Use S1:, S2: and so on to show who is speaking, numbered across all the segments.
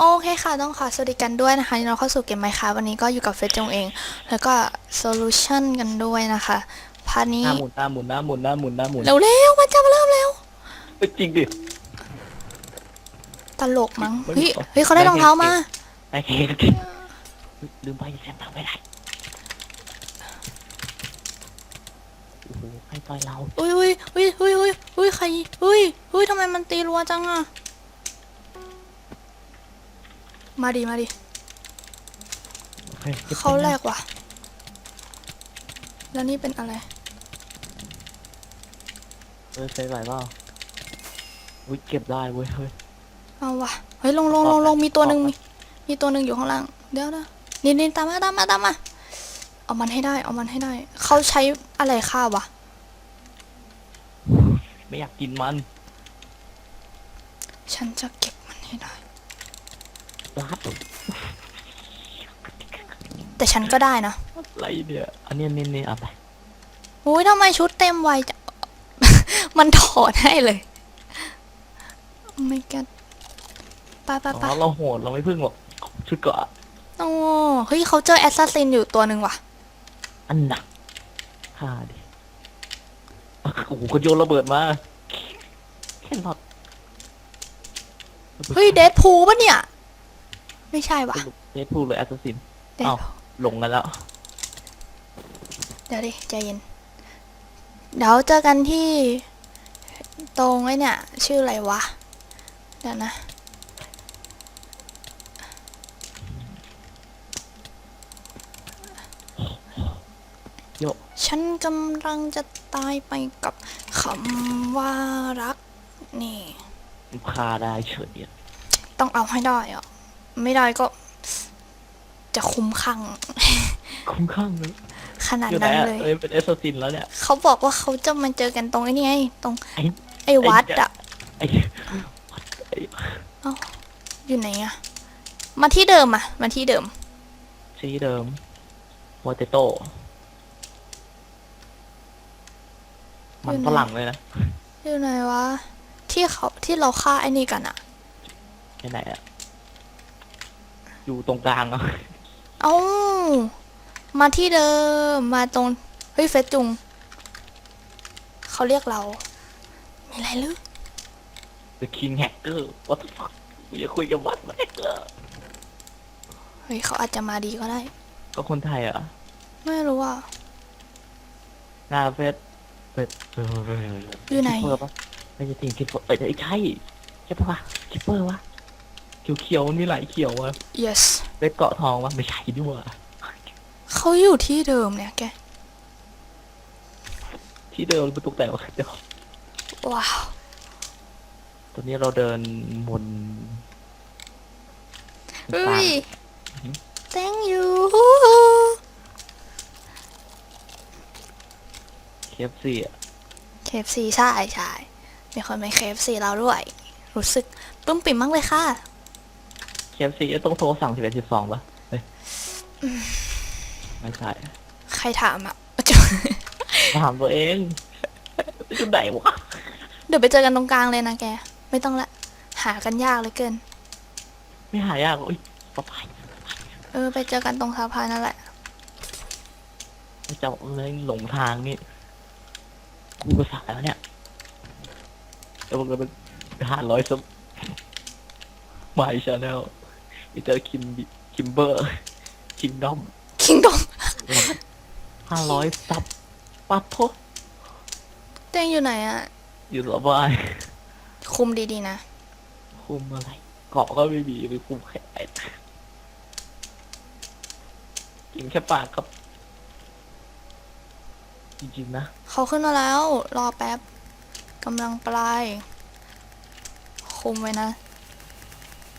S1: ค่ะ ต้องขอสวัสดีกันด้วยนะคะยินดีต้อนรับเข้าสู่เกมไมค์ค่ะวันนี้ก็อยู่กับเฟซจงเอง แล้วก็โซลูชันกันด้วยนะคะพาร์ทนี้
S2: หน้าหมุนหน้าหมุนหน้าหมุนหน้าหมุนหน้าหมุน
S1: เร็วๆมันจะมาเริ่มแล้ว
S2: เอ้ยจริงดิ
S1: ตลกมั้งเฮ้ยเฮ้ยเขาได้รองเท้ามา
S2: ไอ้เคจริงลืมไปแซมทำไม่ได้โอ้โหให้ต่อยเรา
S1: อุ้ยอุ้ยอุ้ยอุ้ยอุ้ยอุ้ยใครอุ้ยอุ้ยทำไมมันตีรัวจังอะ มาดิมาดิ
S2: ฮ้ย
S1: เขาแรกว่ะ แล้วนี่เป็นอะไร
S2: เออใช้ไหวเปล่าอุ้ยเก็บได้เว้ยเฮ้ย
S1: เอาว่ะ เฮ้ยลงลงลงลงมีตัวหนึ่งมีมีตัวหนึ่งอยู่ข้างล่าง เดี๋ยวนะนี่นี่ตามมาตามมาตามมา เอามันให้ได้ เอามันให้ได้ เขาใช้อะไรฆ่าวะ
S2: ไม่อยากกินมัน
S1: ฉันจะเก็บมันให้ได้
S2: รัด
S1: แต่ฉันก็ได้นะ
S2: อะไรเนี่ยอันนี้นี่นี่เอาไป
S1: โอ้ยทำไมชุดเต็มไวจัง มันถอดให้เลยไม่กันไปไปไป
S2: อ๋อเราโหดเราไม่พึ่งหรอกชุดเกาะ
S1: โอ้เฮ้ยเขาเจอแอสซัสซินอยู่ตัวหนึ่งว่ะ
S2: อันหนักฆ่าดิโอ้โหเขาโยนระเบิดมาแค่หลอด
S1: เฮ้ยเดดพูปะเนี่ย ไม่ใช่ว่ะ
S2: เดดพูดเลยแอสซัสซิน
S1: เดด
S2: เอ้าหลงกันแล้ว
S1: เดี๋ยวดิใจเย็น เดี๋ยวเจอกันที่ตรงไอ้เนี่ย ชื่ออะไรวะ เดี๋ยวนะ
S2: โย
S1: ฉันกำลังจะตายไปกับคำว่ารัก นี่
S2: ฆ่าได้เฉยอะ
S1: ต้องเอาให้ได้อะ ไม่ได้ก็ จะคุ้มข้าง
S2: คุ้มข้างเลย
S1: ขนาด
S2: อยู่ไหน
S1: นั้น
S2: อะ
S1: เลย
S2: เอ้ยเป็นแอสซัสซินแล้วเนี่ย
S1: เขาบอกว่าเขาจะมาเจอกันตรงไอ้นี่ไงตรง
S2: ไอ้
S1: ไอ้วัดอะ
S2: ไอ้ไอ้
S1: อยู่ไหนอะมาที่เดิมอะมาที่เดิม
S2: ชี้เดิมโมเตโต้มันฝรั่งเลยนะ
S1: อยู่ไหนวะ ที่เขาที่เราฆ่าไอ้นี่กันอะ
S2: ที่ไหนอะ อยู่ตรงกลางอะ
S1: เอ้ามาที่เดิม มาตรง เฮ้ยเฟซจุง เขาเรียกเรา มีอะไรหรือ
S2: The King Hacker What the fuck กูจะคุยกับวัดแฮกเกอร์
S1: เฮ้ยเขาอาจจะมาดีก็ได้
S2: ก็คนไทยเหรอะ
S1: ไม่รู้อะ
S2: หน้าเฟสเฟสเออ
S1: อยู่ไหน
S2: คิปเปอร์ปะไม่ใช่ทีมคิปเปอร์เอ้ยใช่ใช่ปะวะคิปเปอร์วะ เขียวเขียวๆมันมีหลายเขียวอะ
S1: yes
S2: เฟสเกาะทองวะไม่ใช่ดิวะ
S1: เขาอยู่ที่เดิมเนี่ยแก
S2: ที่เดิมประตูแต่วะเดี๋ยว
S1: ว้าว
S2: ตอนนี้เราเดินบน
S1: เฮ้ย thank you
S2: เคฟซีอะ
S1: KFC ใช่ใช่มีคนเป็น KFC เราด้วย รู้สึกปลื้มปิ่มมากเลยค่ะ
S2: เคฟซีต้องโทรสั่งสิบเอ็ดสิบสองปะเฮ้ยไม่ใช่
S1: ใครถามอะ
S2: ถามตัวเองจุดไหนวะ
S1: เดี๋ยวไปเจอกันตรงกลางเลยนะแก ไม่ต้องละ หากันยากเหลยเกิน
S2: ไม่หายากอุ้ยปะไป
S1: เออ ไปเจอกันตรงสะพานนั่นแหละ
S2: เจ้าเอ้ยหลงทางนี่กูภาษาแล้วเนี่ยแล้วมันก็เป็นห้าร้อยซับมาชาแนล อิเตอร์คิมคิมเบอร์คิงดอม
S1: คิงดอม
S2: ห้าร้อยซับปัดโท
S1: เต้งอยู่ไหนอะ
S2: อยู่สบาย
S1: คุมดีๆนะ
S2: คุมอะไรเกาะก็ไม่มีไปคุมแค่ไหนกินแค่ปากครับ จริงๆนะ
S1: เขาขึ้นมาแล้ว รอแป๊บกำลังปลาย คุมไว้นะ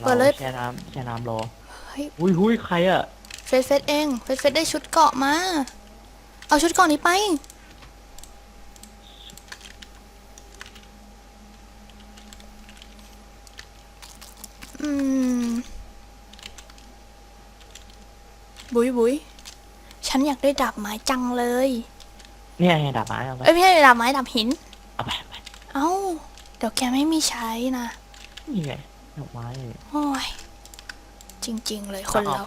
S1: เปิดเลย
S2: ราแช่น้ำแช่น้ำรอ
S1: เฮ้ย
S2: อุ้ยหุยใครอะ
S1: เฟสเฟสเองเฟสเฟสได้ชุดเกราะมา เอาชุดเกราะนี้ไป อืม บุยบุยฉันอยากได้ดาบไม้จังเลย
S2: เนี่ยไงดาบไม้เอาไป
S1: เอ้ยไม่ใช่ดาบไม้ดาบหิน
S2: เอาไปเอาไป
S1: เอ้า เดี๋ยวแกไม่มีใช้นะ
S2: นี่ไง ดอกไม้
S1: โอ้ยจริง ๆ เลยคนเรา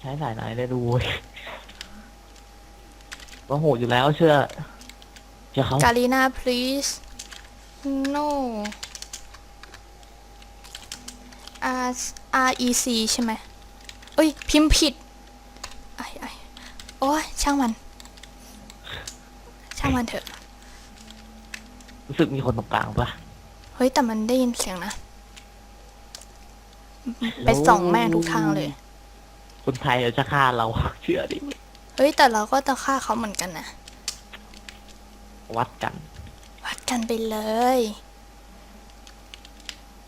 S2: ใช้สายไหนได้ดูเว้ยว่าโหดอยู่แล้วเชื่อเชื่อเขา
S1: กาลีนา please no R R E C ใช่ไหมเอ้ย พิมพ์ผิดไอ้ไอ้โอ้ยช่างมัน ช่างมันเถอะ
S2: รู้สึกมีคนตรงกลางปะ
S1: เฮ้ย แต่มันได้ยินเสียงนะ ไปส่องแม่งทุกทางเลย
S2: คนไทยจะฆ่าเรา เชื่อดิ
S1: เฮ้ย แต่เราก็จะฆ่าเขาเหมือนกันนะ
S2: วัดกัน
S1: วัดกันไปเลย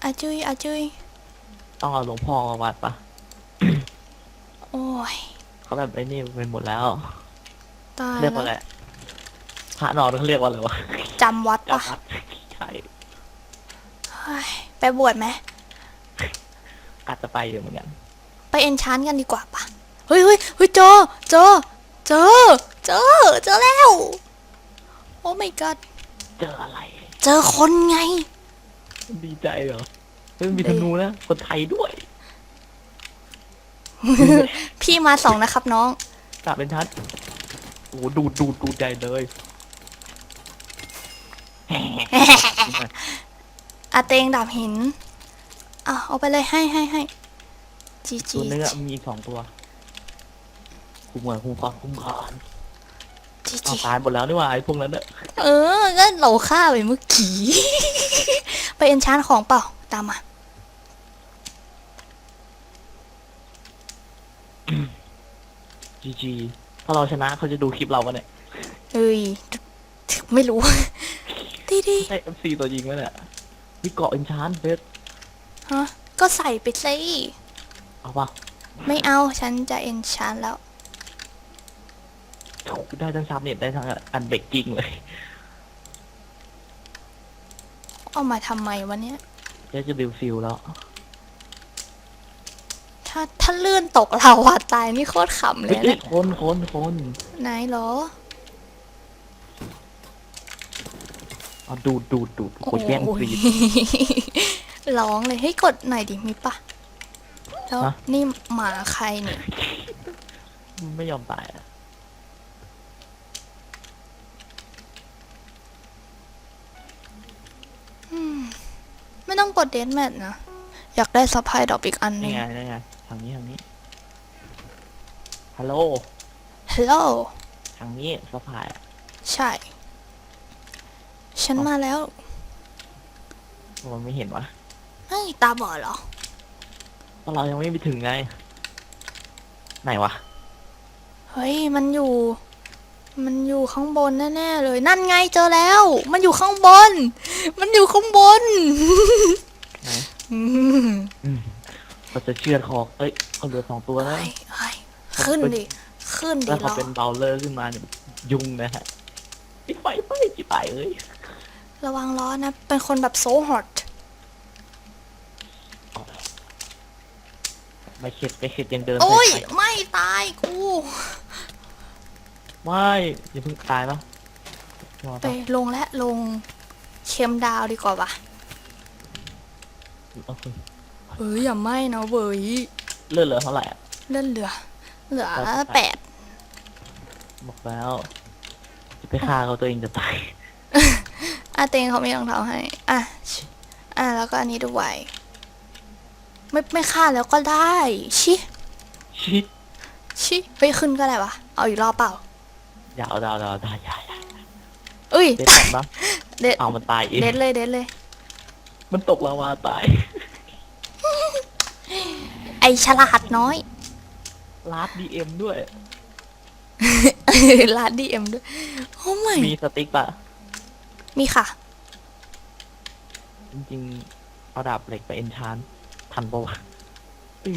S1: อาจุยอาจุย
S2: ต้องเอาหลวงพ่อมาวัดปะ
S1: โอ้ย
S2: เขาแบบไอ้นี่เป็นหมดแล้ว
S1: ตาย
S2: เรียกว่า
S1: แล้
S2: อะ
S1: ว
S2: ไรพระนอนเขาเรียกว่าอะไรวะ
S1: จำวัดปะ
S2: จำวัดใช่
S1: เฮ้ยไปบวชไหม
S2: อาจจะไปอยู่เหมือนกัน
S1: ไปเอนชานกันดีกว่าปะเฮ้ยเฮ้ยเฮ้ยเจอเจอเจอเจอเจอแล้ว โอ้ my god
S2: เจออะไร
S1: เจอคนไง
S2: ดีใจเหรอเฮ้ยมีธนูนะคนไทยด้วย
S1: พี่มาสองนะครับน้อง
S2: กลับเป็นทัดโอ้โหดูดดูดดูดใจเลย
S1: อาเตงดาบหิน อะเอาไปเลยให้ให้ให้จีจี
S2: ตัวเนื้อมีอีกสองตัวคุ้มก่อนคุ้มก่อนคุ้มก่อน
S1: จี
S2: เอา
S1: จี
S2: ตายหมดแล้วนี่หว่าไอ้พวกนั้นเนอะ
S1: เออก็เราฆ่าไปเมื่อกี้ ไปเอนชานของเปล่าตามมา
S2: จีจีถ้าเราชนะเขาจะดูคลิปเราปะเนี่ย
S1: เอ้ย ไม่รู้ ดีดี
S2: ใช่เอฟซีตัวจริงปะเนี่ยวิเกาะอินชานเฟส
S1: ฮะก็ใส่ไปสิ
S2: เอาเปล่า
S1: ไม่เอาฉันจะเอนชานแล้ว
S2: โอ้โหได้ทั้งซับเน็ตได้ทั้งอันเบรกกิ้งเลย
S1: เอามาทำไมวะเนี้ย
S2: เจ๊จะบิวฟิลแล้ว
S1: ถ้าถ้าเลื่อนตกเราอะตายนี่โคตรขำเล
S2: เฮ้ย
S1: ย
S2: เฮ้ย
S1: นะ
S2: คนคนคน
S1: ไหนเหรอ
S2: เอาดูดดูดดูดโคตรแย่ง
S1: โอ้
S2: ฟ รี
S1: ยร้องเลยให้ยกดหน่อยดิมีปะแล้ว
S2: ฮะ
S1: นี่หมาใครเนี่ย
S2: ไม่ยอมตายอะ
S1: ไม่ต้องกดเดนแมทนะ อยากได้ซัพพลายดอกอีกอันหนึ
S2: นี่
S1: ง
S2: ไงนี่ไงทางนี้ทางนี้ฮัลโหล
S1: ฮัลโหล
S2: ทางนี้สะพายอะ
S1: ใช่ ฉันมาแล้ว
S2: มันไม่เห็นวะ
S1: เฮ้ยตาบอดเหรอ
S2: เพราะเรายังไม่ไปถึงไง ไหนวะ
S1: เฮ้ยมันอยู่ มันอยู่ข้างบนแน่ๆเลย นั่นไงเจอแล้ว มันอยู่ข้างบน มันอยู่ข้างบน
S2: ไหน
S1: อืม
S2: อืมเราจะเชือดคอเอ้ยเขาเหลือสองตัวแล้ว
S1: เฮ้ยเฮ้ยขึ้นดิ ขึ้นดิ
S2: แล้วเขา
S1: เรา
S2: เป็นเบลเลอร์ขึ้นมาเนี่ยยุงนะฮะไอ้ไฟไฟจีตายเอ้ย
S1: ระวังล้อนะ เป็นคนแบบโซฮอต
S2: ไม่เข็ดไม่เข็ดยังเดิน
S1: โอ้ย
S2: ไป
S1: ไม่ตายกู
S2: ไม่อย่าเพิ่งตายปะรอ
S1: ไป
S2: ปะ
S1: ลงและลงเค็มดาวดีกว่าปะ
S2: โอเค
S1: เฮ้ยอย่าไหม้นะเว้ย
S2: เลือดเหลือเท่าไหร่อะ
S1: เลื่อนเหลือ เหลือ
S2: แล้ว
S1: แปด
S2: บอกแล้วจะไปฆ่าเขาตัวเองจะตาย
S1: อะเตงเขาไม่รองเท้าให้ อะชิอะแล้วก็อันนี้ด้วย ไม่ไม่ฆ่าแล้วก็ได้ชิ
S2: ชิด
S1: ชิเฮ้ยขึ้นก็ได้ปะเอาอีกรอบเปล่า
S2: ยาวดาวดาวดาวใหญ่ใหญ่
S1: เอ้ย
S2: เด็ดทันปะ
S1: เด็ด
S2: เอามันตายเอง
S1: เด็ดเลยเด็ดเลย
S2: มันตกลาวาตาย
S1: ไอฉลาดน้อย
S2: ลาดดีเอ็มด้วย
S1: ลาดดีเอ็มด้วยโอ้ไม่
S2: มีสติ๊กปะ
S1: มีค่ะ
S2: จริงๆเอาดาบเหล็กไปเอนชาน ทันปะวะ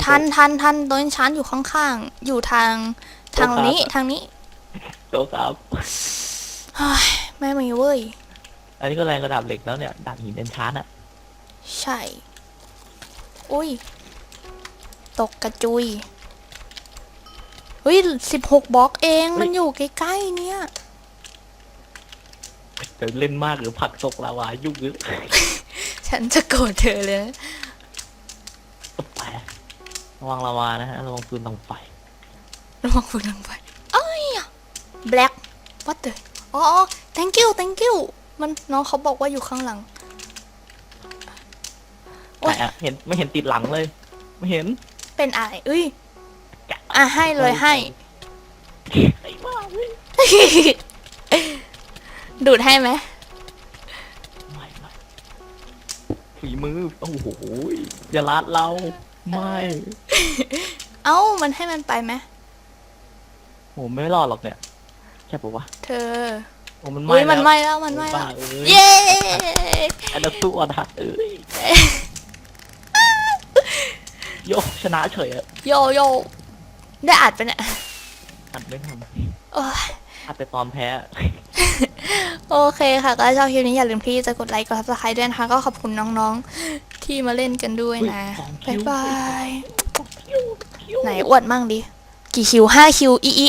S1: ทันทันทันโดนชั้นอยู่ข้างๆ อยู่ทางทางนี้ทางนี้
S2: โตครับ
S1: เฮ้ยไม่มีเว้ย
S2: อันนี้ก็แรงกระดาบเหล็กแล้วเนี่ยดาบหินเอนชานอะ
S1: ใช่ อุ้ย ตกกระจุยเฮ้ยสิบหกบล็อกเองมันอยู่ใกล้ๆเนี่ย
S2: จะเล่นมากหรือผลักตกลาวายุ่งหรือ
S1: ฉันจะโกรธเธอเลยนะ
S2: ไป ระวังระวานะฮะระวังปืนตองไฟ
S1: ระวังคุณลงไปเอ้ยอะ black what the อ๋ออ๋อ thank you thank you มันน้องเขาบอกว่าอยู่ข้างหลังโอ๊ย
S2: แต่อะเห็นไม่เห็นติดหลังเลย ไม่เห็น
S1: เป็นอะไรเอ้ยอะให้เลยให้
S2: ไอ้บ้าเว้ย
S1: ดูดให้ไหม
S2: ไม่ไม่ฝีมือ โอ้โหอย่าลาดเรา ไม่
S1: เอ้ามันให้มันไปไหม
S2: โหไม่รอดหรอกเนี่ยใช่ปะวะ
S1: เธอ
S2: โอ้มัน
S1: อุ้ย
S2: ไหม้
S1: มันไหม้แล้วมันไหม้
S2: บ้า
S1: แล้ว
S2: เอ้ย
S1: เย้
S2: อันนั้นตัวนะเอ้ยโยชนะเฉยอะ
S1: โยโยได้อัดไปะเนี่ย
S2: อัดไม่ทัน
S1: โอ้ย
S2: อัดไปตอนแพ้
S1: โอเคค่ะก็ชอบคลิปนี้อย่าลืมที่จะกดไลค์กดซับสไครต์ด้วยนะคะก็ขอบคุณน้องๆ ที่มาเล่นกันด้วยนะ
S2: อุ๊ยสองคิ
S1: บ๊ายวบาย
S2: คิวคิว
S1: ไหนอวดมั่งดิ กี่คิวห้าคิวอีอี